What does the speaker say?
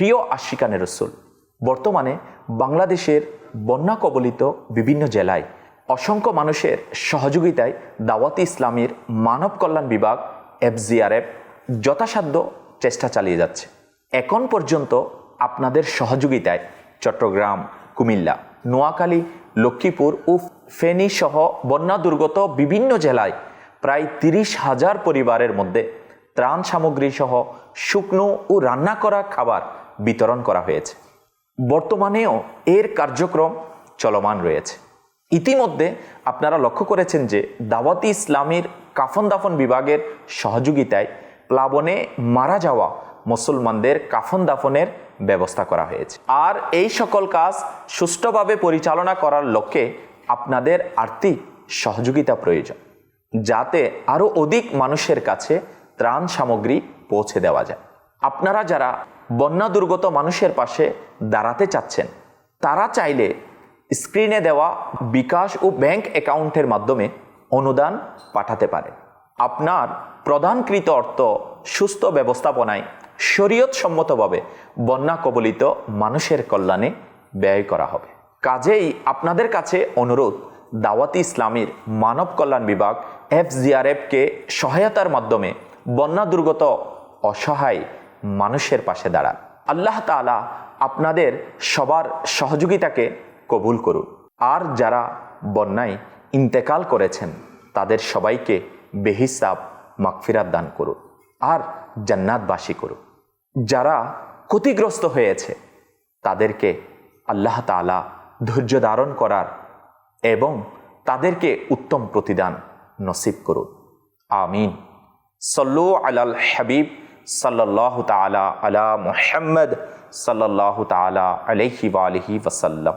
প্রিয় আশিকানে রসুল। বর্তমানে বাংলাদেশের বন্যা কবলিত বিভিন্ন জেলায় অসংখ্য মানুষের সহযোগিতায় দাওয়াতি ইসলামীর মানব কল্যাণ বিভাগ এফজিআরএফ যথাসাধ্য চেষ্টা চালিয়ে যাচ্ছে। এখন পর্যন্ত আপনাদের সহযোগিতায় চট্টগ্রাম, কুমিল্লা, নোয়াখালী, লক্ষ্মীপুর ও ফেনী সহ বন্যা দুর্গত বিভিন্ন জেলায় প্রায় তিরিশ হাজার পরিবারের মধ্যে ত্রাণ সামগ্রী সহ শুকনো ও রান্না করা খাবার বিতরণ করা হয়েছে। বর্তমানেও এর কার্যক্রম চলমান রয়েছে। ইতিমধ্যে আপনারা লক্ষ্য করেছেন যে দাওয়াতি ইসলামীর কাফন দাফন বিভাগের সহযোগিতায় প্লাবনে মারা যাওয়া মুসলমানদের কাফন দাফনের ব্যবস্থা করা হয়েছে। আর এই সকল কাজ সুষ্ঠুভাবে পরিচালনা করার লক্ষ্যে আপনাদের আর্থিক সহযোগিতা প্রয়োজন, যাতে আরও অধিক মানুষের কাছে ত্রাণ সামগ্রী পৌঁছে দেওয়া যায়। আপনারা যারা বন্যা দুর্গত মানুষের পাশে দাঁড়াতে চাচ্ছেন, তারা চাইলে স্ক্রিনে দেওয়া বিকাশ ও ব্যাংক অ্যাকাউন্টের মাধ্যমে অনুদান পাঠাতে পারে আপনার প্রদানকৃত অর্থ সুস্থ ব্যবস্থাপনায় শরীয়ত সম্মতভাবে বন্যা কবলিত মানুষের কল্যাণে ব্যয় করা হবে। কাজেই আপনাদের কাছে অনুরোধ, দাওয়াতি ইসলামীর মানব কল্যাণ বিভাগ এফজিআরএফকে সহায়তার মাধ্যমে বন্যা দুর্গত অসহায় মানুষের পাশে দাঁড়ান। আল্লাহ তাআলা আপনাদের সবার সহযোগিতাকে কবুল করুন। আর যারা বন্যায় ইন্তেকাল করেছেন, তাদের সবাইকে বেহিসাব মাগফিরাত দান করুন আর জান্নাতবাসী করুন। যারা ক্ষতিগ্রস্ত হয়েছে, তাদেরকে আল্লাহ তাআলা ধৈর্য ধারণ করার এবং তাদেরকে উত্তম প্রতিদান নসিব করুন। আমিন। সল্লু আলাল হাবিব। صلی اللہ تعالی علی محمد صلی اللہ تعالی علیہ وآلہ وسلم.